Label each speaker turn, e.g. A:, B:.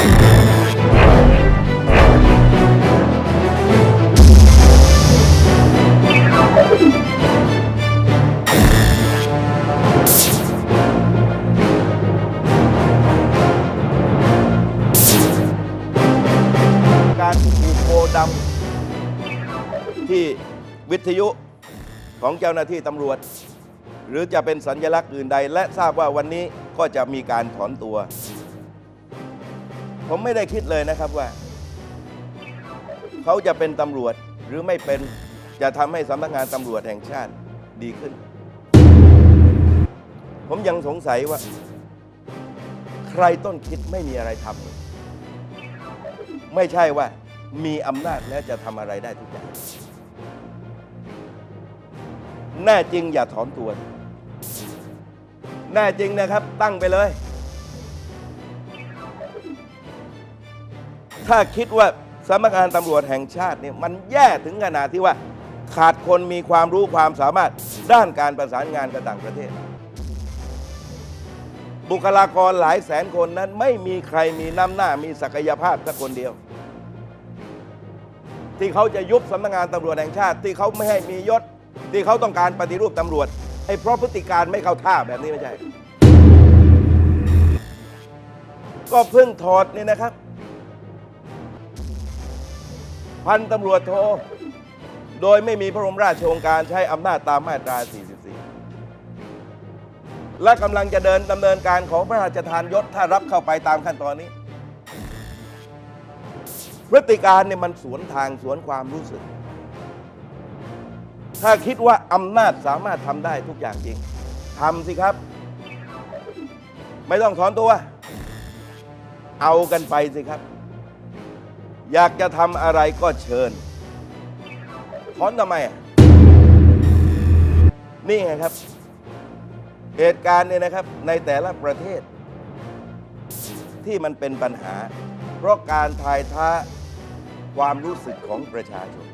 A: การผูโบดำที่วิทยุของเจ้าหน้าที่ตำรวจ หรือจะเป็นสัญลักษณ์อื่นใด และทราบว่าวันนี้ก็จะมีการถอนตัว ผมไม่ได้คิดเลยนะครับว่า เขาจะเป็นตำรวจหรือไม่เป็นจะทำให้สำนักงานตำรวจแห่งชาติดีขึ้น ผมยังสงสัยว่า ใครต้นคิดไม่มีอะไรทำไม่ใช่ว่ามีอำนาจแล้วจะทำอะไรได้ทุกอย่างแน่จริงอย่าถอนตัวแน่จริงนะครับ ตั้งไปเลย ถ้าคิดว่าสำนักงานตำรวจแห่งชาติเนี่ยมันแย่ถึงขนาดที่ว่า ขาดคนมีความรู้ความสามารถด้านการประสานงานกับต่างประเทศ บุคลากรหลายแสนคนนั้นไม่มีใครมีน้ำหน้ามีศักยภาพสักคนเดียว ที่เขาจะยุบสำนักงานตำรวจแห่งชาติ ที่เขาไม่ให้มียศ ที่เขาต้องการปฏิรูปตำรวจไอ้เพราะพฤติการไม่เข้าท่าแบบนี้ไม่ใช่ ก็เพิ่งถอดนี่นะครับ พันตำรวจโท โดยไม่มีพระบรมราชโองการใช้อำนาจตามมาตรา 44 และกำลังจะเดินดำเนินการของพระราชทานยศถ้ารับเข้าไปตามขั้นตอนนี้ พฤติการเนี่ยมันสวนทางสวนความรู้สึก ถ้าคิดว่าอำนาจสามารถทำได้ทุกอย่างจริงทำสิครับ ไม่ต้องถอนตัว เอากันไปสิครับ อยากจะทำอะไรก็เชิญถอนทำไมอะนี่ไงครับ เหตุการณ์เนี่ยนะครับในแต่ละประเทศ ที่มันเป็นปัญหา เพราะการทายท้าความรู้สึกของประชาชน